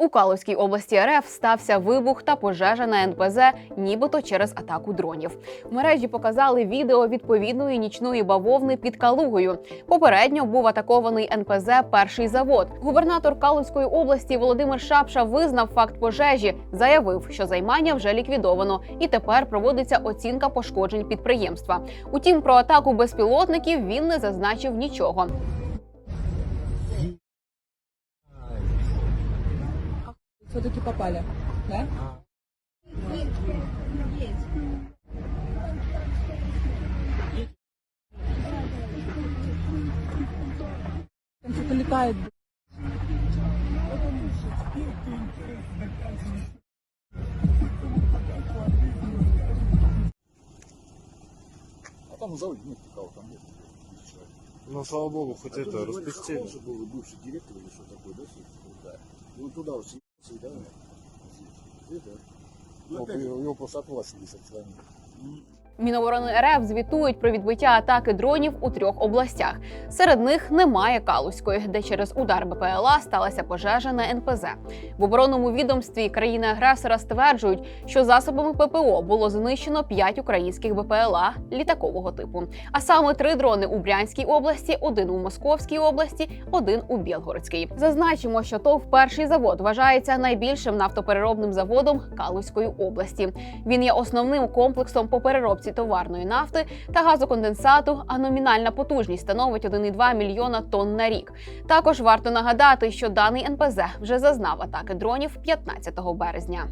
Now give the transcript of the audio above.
У Калузькій області РФ стався вибух та пожежа на НПЗ, нібито через атаку дронів. В мережі показали відео відповідної нічної бавовни під Калугою. Попередньо був атакований НПЗ Перший завод. Губернатор Калузької області Володимир Шапша визнав факт пожежі, заявив, що займання вже ліквідовано, і тепер проводиться оцінка пошкоджень підприємства. Утім, про атаку безпілотників він не зазначив нічого. Все-таки попали, да? Там что-то летает. А там зале нет никого, там нет. Ну, слава богу, хоть А это распустили. Был бывший директор или что такое, да, все да. И он туда вот съехался, да, это, его, его просто оплачивали со стороны. Міноборони РФ звітують про відбиття атаки дронів у трьох областях. Серед них немає Калузької, де через удар БПЛА сталася пожежа на НПЗ. В оборонному відомстві країни-агресора стверджують, що засобами ППО було знищено п'ять українських БПЛА літакового типу. А саме три дрони у Брянській області, один у Московській області, один у Білгородській. Зазначимо, що ТОВ перший завод вважається найбільшим нафтопереробним заводом Калузької області. Він є основним комплексом по переробці товарної нафти та газоконденсату, а номінальна потужність становить 1,2 мільйона тонн на рік. Також варто нагадати, що даний НПЗ вже зазнав атаки дронів 15 березня.